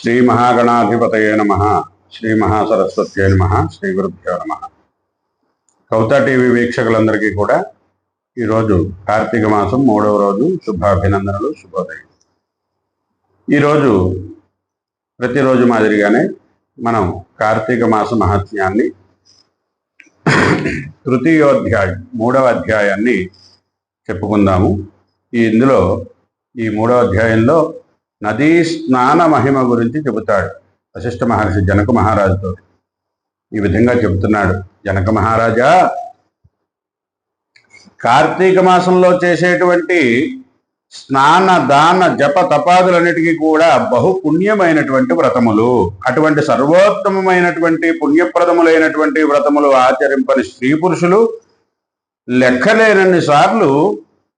శ్రీ మహాగణాధిపతయే నమ. శ్రీ మహాసరస్వత్యే నమ. శ్రీ గురుభ్యో నమ. కవిత టీవీ వీక్షకులందరికీ కూడా ఈరోజు కార్తీక మాసం మూడవ రోజు శుభాభినందనలు శుభోదయం. ఈరోజు ప్రతిరోజు మాదిరిగానే మనం కార్తీక మాస మహాత్మ్యాన్ని తృతీయోధ్యాయం మూడవ అధ్యాయాన్ని చెప్పుకుందాము. ఈ ఇందులో ఈ మూడవ అధ్యాయంలో నదీ స్నాన మహిమ గురించి చెబుతాడు. వశిష్ఠ మహర్షి జనక మహారాజుతో ఈ విధంగా చెబుతున్నాడు. జనక మహారాజా కార్తీక మాసంలో చేసేటువంటి స్నాన దాన జప తపాదులన్నిటికీ కూడా బహు పుణ్యమైనటువంటి వ్రతములు. అటువంటి సర్వోత్తమమైనటువంటి పుణ్యప్రదములైనటువంటి వ్రతములు ఆచరింపని స్త్రీ పురుషులు లెక్కలేనన్ని సార్లు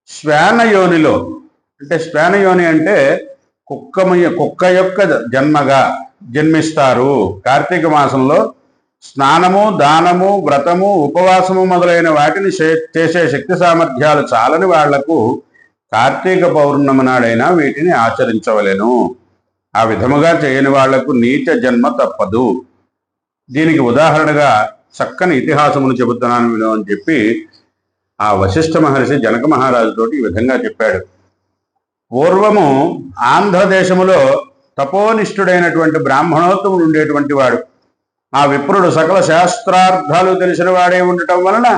శ్వానయోనిలో అంటే శ్వానయోని అంటే కుక్కమయ కుక్క యొక్క జన్మగా జన్మిస్తారు. కార్తీక మాసంలో స్నానము దానము వ్రతము ఉపవాసము మొదలైన వాటిని చేసే శక్తి సామర్థ్యాలు చాలని వాళ్ళకు కార్తీక పౌర్ణమి నాడైనా వీటిని ఆచరించవలెను. ఆ విధముగా చేయని వాళ్ళకు నీచ జన్మ తప్పదు. దీనికి ఉదాహరణగా చక్కని ఇతిహాసమును చెబుతున్నాను విను అని చెప్పి ఆ వశిష్ఠ మహర్షి జనక మహారాజుతోటి ఈ విధంగా చెప్పాడు. పూర్వము ఆంధ్రదేశములో తపోనిష్ఠుడైనటువంటి బ్రాహ్మణోత్తముడు ఉండేటువంటి వాడు. ఆ విప్రుడు సకల శాస్త్రార్థాలు తెలిసిన వాడే ఉండటం వలన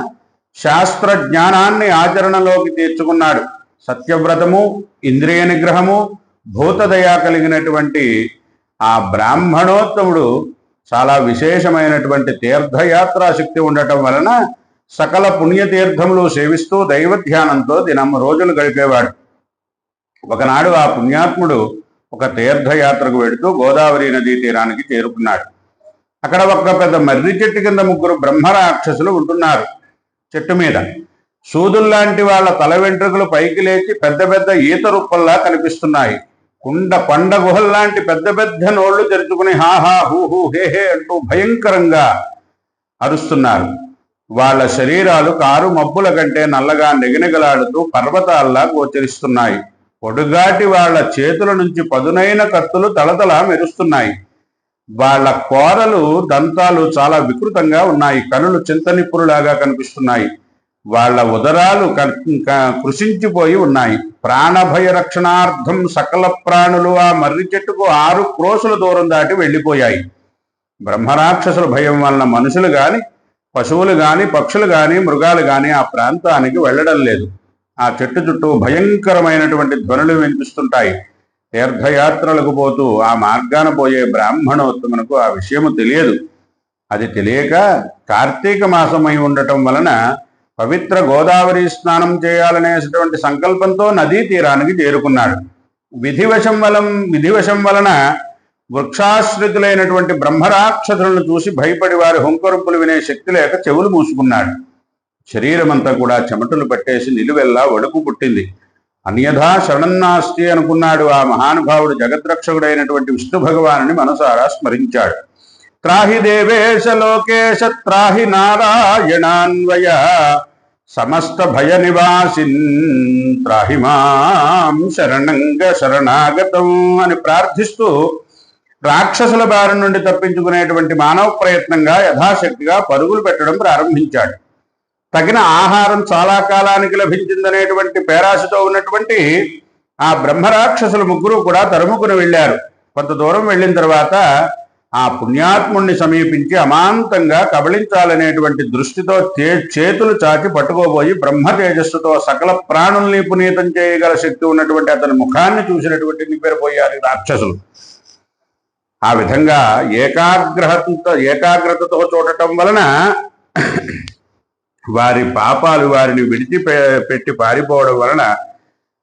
శాస్త్ర జ్ఞానాన్ని ఆచరణలోకి తీర్చుకున్నాడు. సత్యవ్రతము ఇంద్రియ నిగ్రహము భూతదయ కలిగినటువంటి ఆ బ్రాహ్మణోత్తముడు చాలా విశేషమైనటువంటి తీర్థయాత్రా శక్తి ఉండటం వలన సకల పుణ్యతీర్థములు సేవిస్తూ దైవ ధ్యానంతో దినం రోజులు గడిపేవాడు. ఒకనాడు ఆ పుణ్యాత్ముడు ఒక తీర్థయాత్రకు వెడుతూ గోదావరి నదీ తీరానికి చేరుకున్నాడు. అక్కడ ఒక పెద్ద మర్రి చెట్టు కింద ముగ్గురు బ్రహ్మరాక్షసులు ఉంటున్నారు చెట్టు మీద. సూదుల్లాంటి వాళ్ళ తల వెంట్రుకలు పైకి లేచి పెద్ద పెద్ద ఈత రుప్పల్లా కనిపిస్తున్నాయి. కుండ పండ గుహల్లాంటి పెద్ద పెద్ద నోళ్ళు తెరుచుకుని హాహా హూ హే హే అంటూ భయంకరంగా అరుస్తున్నారు. వాళ్ళ శరీరాలు కారు మబ్బుల కంటే నల్లగా నిగనిగలాడుతూ పర్వతాల్లా గోచరిస్తున్నాయి. పొడుగాటి వాళ్ళ చేతుల నుంచి పదునైన కత్తులు తలతల మెరుస్తున్నాయి. వాళ్ళ కోరలు దంతాలు చాలా వికృతంగా ఉన్నాయి. కనులు చింతనిప్పురులాగా కనిపిస్తున్నాయి. వాళ్ళ ఉదరాలు కృషించిపోయి ఉన్నాయి. ప్రాణభయ రక్షణార్థం సకల ప్రాణులు ఆ మర్రి చెట్టుకు ఆరు క్రోసుల దూరం దాటి వెళ్ళిపోయాయి. బ్రహ్మరాక్షసుల భయం వలన మనుషులు గాని పశువులు గాని పక్షులు గాని మృగాలు గాని ఆ ప్రాంతానికి వెళ్ళడం లేదు. ఆ చెట్టు చుట్టూ భయంకరమైనటువంటి ధ్వనులు వినిపిస్తుంటాయి. తీర్థయాత్రలకు పోతూ ఆ మార్గాన పోయే బ్రాహ్మణోత్తమునకు ఆ విషయము తెలియదు. అది తెలియక కార్తీక మాసమై ఉండటం వలన పవిత్ర గోదావరి స్నానం చేయాలనేటువంటి సంకల్పంతో నదీ తీరానికి చేరుకున్నాడు. విధివశం వలం విధివశం వలన వృక్షాశ్రితులైనటువంటి బ్రహ్మరాక్షసులను చూసి భయపడి వారి హుంకరుపులు వినే శక్తి లేక చెవులు మూసుకున్నాడు. శరీరమంతా కూడా చెమటలు పట్టేసి నిలువెల్లా వణుకు పుట్టింది. అన్యథా శరణన్నాస్తి అనుకున్నాడు ఆ మహానుభావుడు జగద్రక్షకుడైనటువంటి విష్ణు భగవానుని మనసారా స్మరించాడు. త్రాహి దేవేశ లోకేశ త్రాహి నారాయణాన్వయ సమస్త భయ నివాసిన్ త్రాహి మాం శరణంగ శరణాగతం అని ప్రార్థిస్తూ రాక్షసుల బారి నుండి తప్పించుకునేటువంటి మానవ ప్రయత్నంగా యథాశక్తిగా పరుగులు పెట్టడం ప్రారంభించాడు. తగిన ఆహారం చాలా కాలానికి లభించిందనేటువంటి పేరాశతో ఉన్నటువంటి ఆ బ్రహ్మరాక్షసులు ముగ్గురు కూడా తరుముకుని వెళ్ళారు. కొంత దూరం వెళ్ళిన తర్వాత ఆ పుణ్యాత్ముణ్ణి సమీపించి అమాంతంగా కబళించాలనేటువంటి దృష్టితో చే- చేతులు చాచి పట్టుకోబోయి బ్రహ్మ తేజస్సుతో సకల ప్రాణుల్ని పునీతం చేయగల శక్తి ఉన్నటువంటి అతని ముఖాన్ని చూసినటువంటి నివ్వెరపోయారు రాక్షసులు. ఆ విధంగా ఏకాగ్రహతో ఏకాగ్రతతో చూడటం వలన వారి పాపాలు వారిని విడిచి పెట్టి పారిపోవడం వలన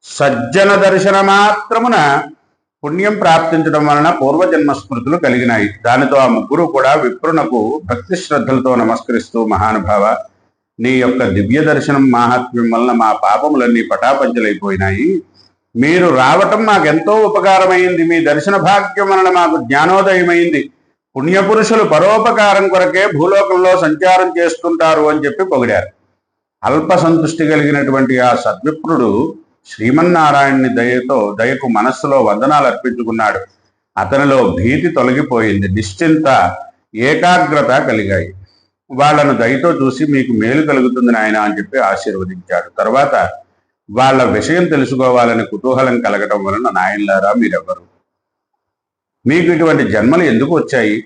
సజ్జన దర్శన మాత్రమున పుణ్యం ప్రాప్తించడం వలన పూర్వజన్మ స్మృతులు కలిగినాయి. దానితో ఆ ముగ్గురు కూడా విప్రునకు భక్తి శ్రద్ధలతో నమస్కరిస్తూ మహానుభావ నీ యొక్క దివ్య దర్శనం మాహాత్మ్యం వలన మా పాపములన్నీ పటాపంచలైపోయినాయి. మీరు రావటం మాకెంతో ఉపకారమైంది. మీ దర్శన భాగ్యం వలన మాకు జ్ఞానోదయమైంది. పుణ్యపురుషులు పరోపకారం కొరకే భూలోకంలో సంచారం చేస్తుంటారు అని చెప్పి పొగిడారు. అల్ప సంతుష్టి కలిగినటువంటి ఆ సద్విప్రుడు శ్రీమన్నారాయణుని దయతో దయకు మనస్సులో వందనాలు అర్పించుకున్నాడు. అతనిలో భీతి తొలగిపోయింది నిశ్చింత ఏకాగ్రత కలిగాయి. వాళ్ళను దయతో చూసి మీకు మేలు కలుగుతుంది నాయన అని చెప్పి ఆశీర్వదించాడు. తర్వాత వాళ్ళ విషయం తెలుసుకోవాలని కుతూహలం కలగటం వలన నాయనలారా మీరెవ్వరు? మీకు ఇటువంటి జన్మలు ఎందుకు వచ్చాయి?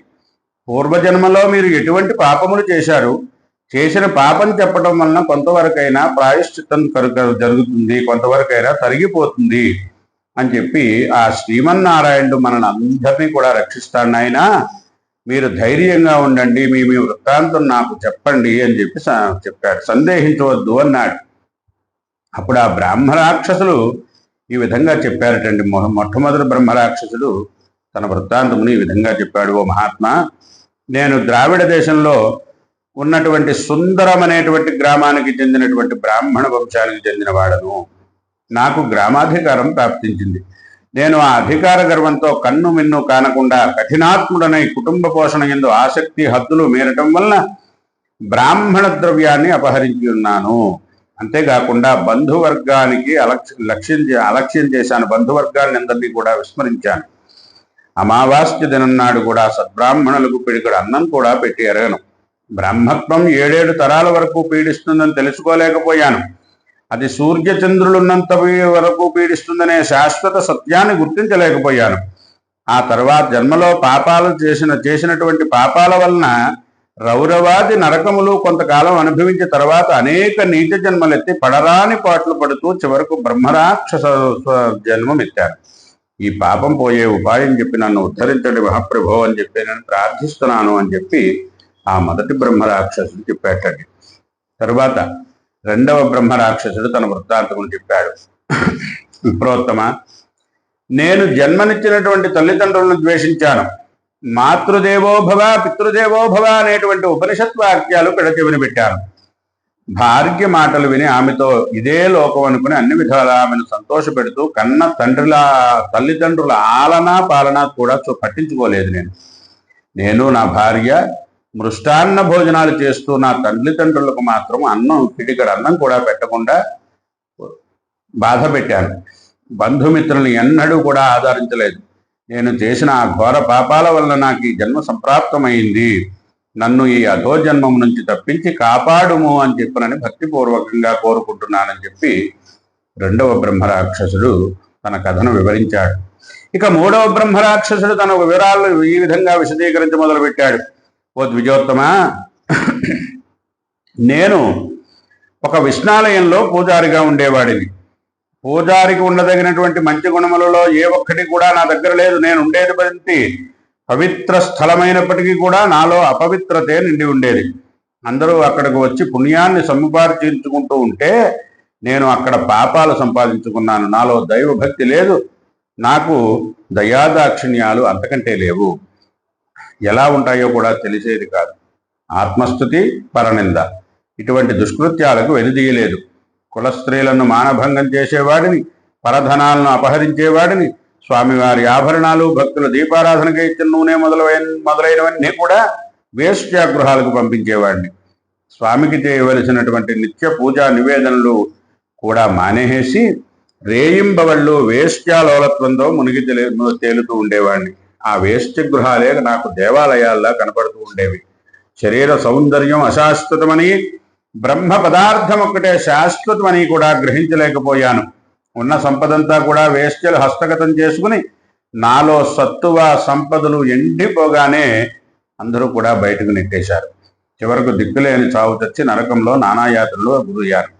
పూర్వజన్మలో మీరు ఎటువంటి పాపములు చేశారు? చేసిన పాపం చెప్పడం వలన కొంతవరకైనా ప్రాయశ్చిత్తం కరుక జరుగుతుంది కొంతవరకైనా తరిగిపోతుంది అని చెప్పి ఆ శ్రీమన్నారాయణుడు మనల్ని అందరినీ కూడా రక్షిస్తాడు ఆయన మీరు ధైర్యంగా ఉండండి మీ మీ వృత్తాంతం నాకు చెప్పండి అని చెప్పి చెప్పాడు. సందేహించవద్దు అన్నాడు. అప్పుడు ఆ బ్రహ్మరాక్షసులు ఈ విధంగా చెప్పారటండి. మొ- మొట్టమొదటి బ్రహ్మరాక్షసుడు తన వృత్తాంతముని ఈ విధంగా చెప్పాడు ఓ మహాత్మా నేను ద్రావిడ దేశంలో ఉన్నటువంటి సుందరం అనేటువంటి గ్రామానికి చెందినటువంటి బ్రాహ్మణ వంశానికి చెందిన వాడను నాకు గ్రామాధికారం ప్రాప్తించింది. నేను ఆ అధికార గర్వంతో కన్ను మిన్ను కానకుండా కఠినాత్ముడనై కుటుంబ పోషణ ఎందు ఆసక్తి హద్దులు మీరటం వలన బ్రాహ్మణ ద్రవ్యాన్ని అపహరించి ఉన్నాను. అంతేకాకుండా బంధువర్గానికి అలక్ష్య లక్ష్యం అలక్ష్యం చేశాను. బంధువర్గాన్ని అందరినీ కూడా విస్మరించాను. అమావాస్య దినం నాడు కూడా సద్బ్రాహ్మణులకు పిడికడు అన్నం కూడా పెట్టి ఎరగను. బ్రహ్మత్వం ఏడేడు తరాల వరకు పీడిస్తుందని తెలుసుకోలేకపోయాను. అది సూర్యచంద్రులున్నంత వరకు పీడిస్తుందనే శాశ్వత సత్యాన్ని గుర్తించలేకపోయాను. ఆ తర్వాత జన్మలో పాపాలు చేసిన చేసినటువంటి పాపాల వలన రౌరవాది నరకములు కొంతకాలం అనుభవించిన తర్వాత అనేక నీచ జన్మలెత్తి పడరాని పాటలు పడుతూ చివరకు బ్రహ్మరాక్షస జన్మమెత్తారు ఈ పాపం పోయే ఉపాయం చెప్పి నన్ను ఉద్ధరించండి మహాప్రభో అని చెప్పి నేను ప్రార్థిస్తున్నాను అని చెప్పి ఆ మొదటి బ్రహ్మరాక్షసుడు చెప్పాటండి తరువాత రెండవ బ్రహ్మ రాక్షసుడు తన వృత్తాంతమును చెప్పాడు. విప్రోత్తమ నేను జన్మనిచ్చినటువంటి తల్లిదండ్రులను ద్వేషించాను. మాతృదేవో పితృదేవోభవ పితృదేవో అనేటువంటి ఉపనిషత్ వాక్యాలు పెడచెవిని పెట్టాను. భార్య మాటలు విని ఆమెతో ఇదే లోకం అనుకుని అన్ని విధాలా ఆమెను సంతోషపెడుతూ కన్న తండ్రుల తల్లిదండ్రుల ఆలనా పాలన కూడా పట్టించుకోలేదు నేను. నేను నా భార్య మృష్టాన్న భోజనాలు చేస్తూ నా తల్లిదండ్రులకు మాత్రం అన్నం పిడికడ అన్నం కూడా పెట్టకుండా బాధ పెట్టాను. బంధుమిత్రులను ఎన్నడూ కూడా ఆదరించలేదు. నేను చేసిన ఆ ఘోర పాపాల వల్ల నాకు ఈ జన్మ సంప్రాప్తమైంది. నన్ను ఈ అధో జన్మం నుంచి తప్పించి కాపాడుము అని చెప్పనని భక్తిపూర్వకంగా కోరుకుంటున్నానని చెప్పి రెండవ బ్రహ్మరాక్షసుడు తన కథను వివరించాడు. ఇక మూడవ బ్రహ్మరాక్షసుడు తన వివరాలు ఈ విధంగా విశదీకరించి మొదలుపెట్టాడు. ఓ ద్విజోత్తమా నేను ఒక విష్ణాలయంలో పూజారిగా ఉండేవాడిని. పూజారికి ఉండదగినటువంటి మంచి గుణములలో ఏ ఒక్కటి కూడా నా దగ్గర లేదు. నేను ఉండేది ఉండేటువంటి పవిత్ర స్థలమైనప్పటికీ కూడా నాలో అపవిత్రతే నిండి ఉండేది. అందరూ అక్కడికి వచ్చి పుణ్యాన్ని సముపార్జించుకుంటూ ఉంటే నేను అక్కడ పాపాలు సంపాదించుకున్నాను. నాలో దైవభక్తి లేదు. నాకు దయాదాక్షిణ్యాలు అంతకంటే లేవు. ఎలా ఉంటాయో కూడా తెలిసేది కాదు. ఆత్మస్థుతి పరనింద. ఇటువంటి దుష్కృత్యాలకు వెనుదీయలేదు కుల స్త్రీలను మానభంగం చేసేవాడిని పరధనాలను అపహరించేవాడిని స్వామివారి ఆభరణాలు భక్తుల దీపారాధనకి ఇచ్చిన నూనె మొదలైన మొదలైనవన్నీ కూడా వేశ్యాగృహాలకు పంపించేవాడిని. స్వామికి చేయవలసినటువంటి నిత్య పూజా నివేదనలు కూడా మానేసి రేయింబవళ్ళు వేశ్యాలోలత్వంతో మునిగి తేలుతూ ఉండేవాడిని. ఆ వేశ్య గృహాలే నాకు దేవాలయాల్లా కనపడుతూ ఉండేవి. శరీర సౌందర్యం అశాశ్వతమని బ్రహ్మ పదార్థం ఒక్కటే శాశ్వతమని కూడా గ్రహించలేకపోయాను. ఉన్న సంపదంతా కూడా వేశ్యలు హస్తగతం చేసుకుని నాలో సత్తువ సంపదలు ఎండిపోగానే అందరూ కూడా బయటకు నెట్టేశారు. చివరకు దిక్కులేని చావు తెచ్చి నరకంలో నానాయాత్రలో గురయ్యారు.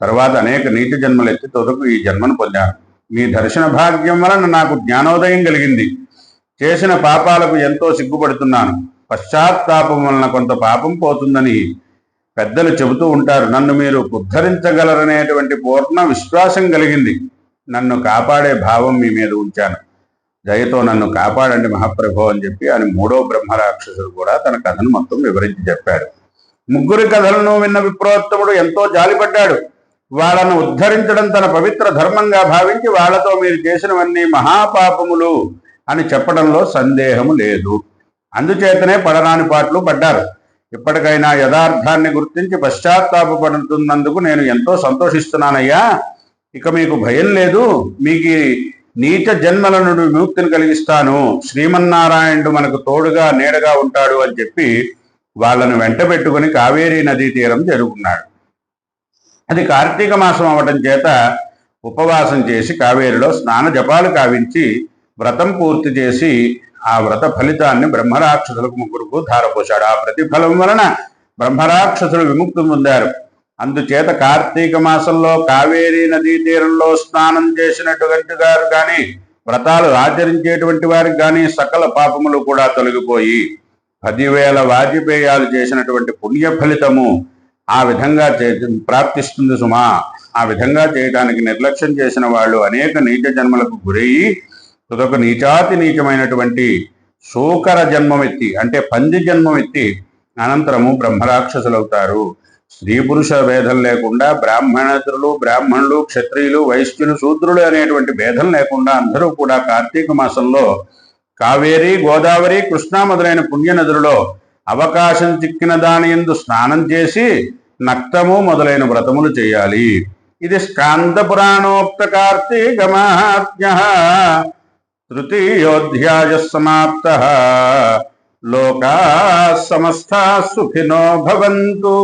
తర్వాత అనేక నీటి జన్మలు ఎత్తి తొదకు ఈ జన్మను పొందాను మీ దర్శన భాగ్యం వలన నాకు జ్ఞానోదయం కలిగింది. చేసిన పాపాలకు ఎంతో సిగ్గుపడుతున్నాను. పశ్చాత్తాపం వలన కొంత పాపం పోతుందని పెద్దలు చెబుతూ ఉంటారు నన్ను మీరు ఉద్ధరించగలరనేటువంటి పూర్ణ విశ్వాసం కలిగింది. నన్ను కాపాడే భావం మీ మీద ఉంచాను. దయతో నన్ను కాపాడండి మహాప్రభు అని చెప్పి అని మూడో బ్రహ్మరాక్షసుడు కూడా తన కథను మొత్తం వివరించి చెప్పాడు. ముగ్గురి కథలను విన్న విప్రోత్తముడు ఎంతో జాలిపడ్డాడు. వాళ్ళను ఉద్ధరించడం తన పవిత్ర ధర్మంగా భావించి వాళ్ళతో మీరు చేసినవన్నీ మహాపాపములు అని చెప్పడంలో సందేహము లేదు. అందుచేతనే పడరాని పాటలు పడ్డారు. ఇప్పటికైనా యథార్థాన్ని గుర్తించి పశ్చాత్తాపడుతున్నందుకు నేను ఎంతో సంతోషిస్తున్నానయ్యా. ఇక మీకు భయం లేదు. మీకు నీచ జన్మల నుండి విముక్తిని కలిగిస్తాను. శ్రీమన్నారాయణుడు మనకు తోడుగా నీడగా ఉంటాడు అని చెప్పి వాళ్ళను వెంట పెట్టుకుని కావేరీ నదీ తీరం చేరుకున్నాడు. అది కార్తీక మాసం అవటం చేత ఉపవాసం చేసి కావేరిలో స్నాన జపాలు కావించి వ్రతం పూర్తి చేసి ఆ వ్రత ఫలితాన్ని బ్రహ్మరాక్షసులకు ముగ్గురుకు ధారపోశాడు ఆ ప్రతిఫలం వలన బ్రహ్మరాక్షసులు విముక్తి పొందారు. అందుచేత కార్తీక మాసంలో కావేరీ నదీ తీరంలో స్నానం చేసినటువంటి గారు కానీ వ్రతాలు ఆచరించేటువంటి వారికి కానీ సకల పాపములు కూడా తొలగిపోయి పదివేల వాజపేయాలు చేసినటువంటి పుణ్య ఫలితము ఆ విధంగా చే ప్రాప్తిస్తుంది సుమా. ఆ విధంగా చేయడానికి నిర్లక్ష్యం చేసిన వాళ్ళు అనేక నీచ జన్మలకు గురయ్యి అదొక నీచాతి నీచమైనటువంటి శూకర జన్మమెత్తి అంటే పంది జన్మమెత్తి అనంతరము బ్రహ్మరాక్షసులవుతారు. స్త్రీ పురుష భేదం లేకుండా బ్రాహ్మణేతరులు బ్రాహ్మణులు క్షత్రియులు వైశ్యులు శూద్రులు అనేటువంటి భేదం లేకుండా అందరూ కూడా కార్తీక మాసంలో కావేరి గోదావరి కృష్ణా మొదలైన పుణ్యనదులలో అవకాశం చిక్కిన దాని ఎందు స్నానం చేసి నక్తము మొదలైన వ్రతములు చేయాలి. ఇది స్కాంద పురాణోక్త కార్తీక మహాత్మ్య. తృతీయోధ్యాయ సమాప్త లోకా సమస్త సుఖినో భవంతు